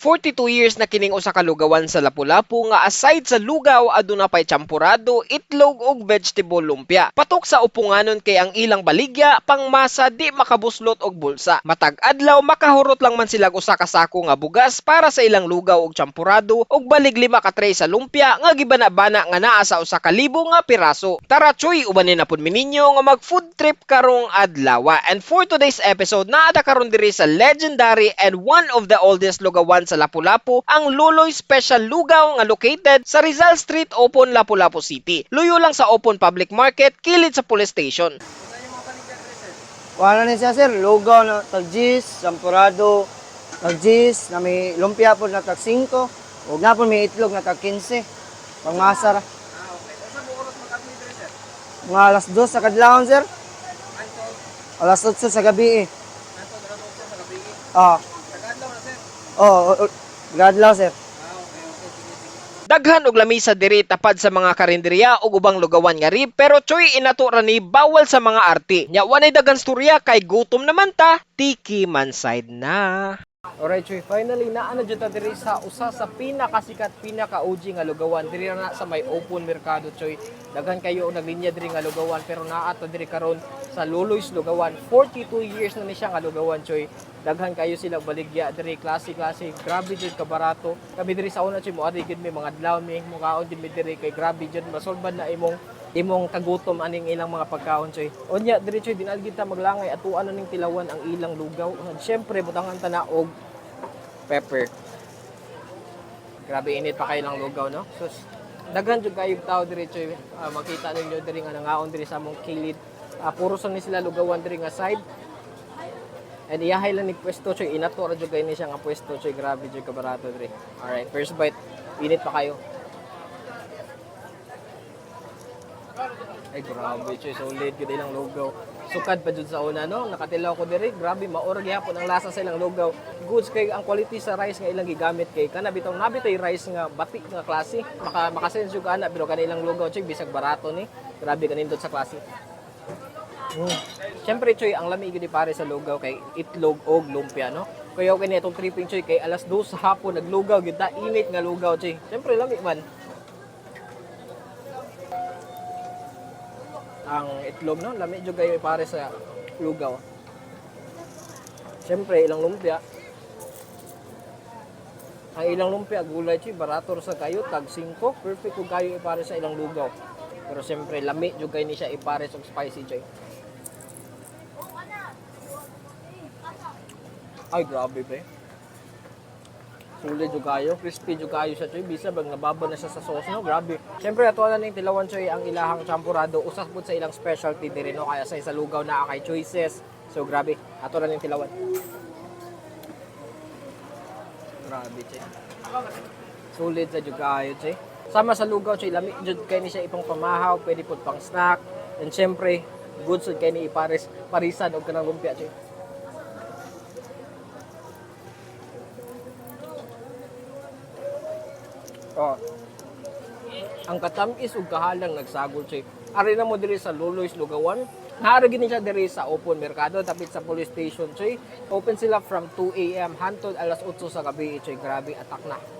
42 years na kining usa ka lugawan sa Lapu-Lapu nga aside sa lugaw aduna pay champurado, itlog ug vegetable lumpia. Patok sa upunganon kay ang ilang baligya pangmasa di makabuslot og bulsa. Matag adlaw makahurot lang man sila usa ka sako nga bugas para sa ilang lugaw ug champurado ug balig lima ka tray sa lumpia nga gibana-bana nga naa sa usa ka libo nga piraso. Tara choy ubanin na pud mi ninyo nga mag food trip karong adlaw. And for today's episode naata karon diri sa legendary and one of the oldest lugawan sa Lapu-Lapu ang Luloy Special Lugaw nga located sa Rizal Street, Opon, Lapu-Lapu City. Luyo lang sa Opon Public Market, kilid sa police station. Wala na siya sir, lugaw na tagjis, sampurado, tagjis, na may lumpia po na tag 5, huwag na po may itlog na tag 15, pangmasar. Mga alas 2 sa kadlawon sir. Alas 8 sa gabi eh. Ah. Oo, oh, gadlaw sir. Daghan og lamisa diri tapad sa mga karinderya ug ubang lugawan nga ri pero choy inato ra ni bawal sa mga arti. Nya wanay daghan storya kay gutom naman ta, tiki man side na. Alright, Choy. Finally, naano dyan ta diri sa usa sa pinakasikat, pinaka-OG nga lugawan. Diri na sa may open merkado, Choy. Daghan kayo ang naglinya diri nga lugawan. Pero naato diri karon sa Lulu's Lugawan. 42 years na ni siya nga lugawan, Choy. Daghan kayo sila baligya diri klase-klase. Grabe jud ka barato. Kami diri sa una, Choy, mo ari gid mi mga adlaw mi mukaon mi diri kay grabe jud masolban na imong imong kagutom aning ilang mga pagkaon choy. Unya diri choy dinalgid ta maglangay atuan na ning tilawan ang ilang lugaw. Syempre butangan ta na og pepper. Grabe init pa kayo ng lugaw no. So daghan jud kayo tao diri choy. Ah, makita ninyo diri nga nangaon diri sa among kilid. Ah, puro sa ni sila lugawan diri nga side. And iyahay lang ni pwesto choy inato ra jud kay ni siya nga pwesto choy grabe jud ka barato diri. Alright, first bite. Init pa kayo. Ay grabe choy solid gid ilang lugaw. Sukad pa jud sa una no, nakatilaw ko diri, grabe maura gyapon ang lasa sa ilang lugaw. Goods kay ang quality sa rice nga ilang gigamit kay kana bitong nabitoy rice nga batik nga klase. Maka makasense jud ana pero kanilang lugaw choy bisag barato ni. Grabe kanindot sa klase. Mm. Siyempre, Choy, ang lamig ni pare sa lugaw kay itlog og lumpia, no? Kaya okay itong tripping, Choy, kay alas 2 sa hapon, naglugaw, gita, init nga lugaw, Choy. Siyempre, lamig man. Ang itlog, no? Lamig jud kayo pare sa lugaw. Siyempre, ilang lumpia. Ang ilang lumpia, gulay, Choy, barato ra sa kayo, tag 5. Perfect kung kayo ipare sa ilang lugaw. Pero siyempre, lami jud kayo ni siya ipare sa spicy, Choy. Ay, grabe ba Sulit jud kayo, crispy jud kayo siya choy. Bisa bang nababa na siya sa sauce no, grabe. Syempre ato na ning tilawan choy ang ilahang champurado usas pud sa ilang specialty diri no kaya sa isa lugaw na kay choices. So grabe, ato na ning tilawan. Grabe choy. Sulit sa jud kayo choy. Sama sa lugaw choy, lami jud kay ni siya ipang pamahaw, pwede pud pang snack. And syempre, good sud kay ni ipares parisan og kanang lumpia choy. Oh. Ang katamis ug kahalang nagsagol siya. Ari na mo diri sa Luloy's Lugawan. Naara gini siya diri sa Open Mercado tapit sa police station choy. Open sila from 2 AM hantod alas 8 sa gabi choy. Grabe atak na.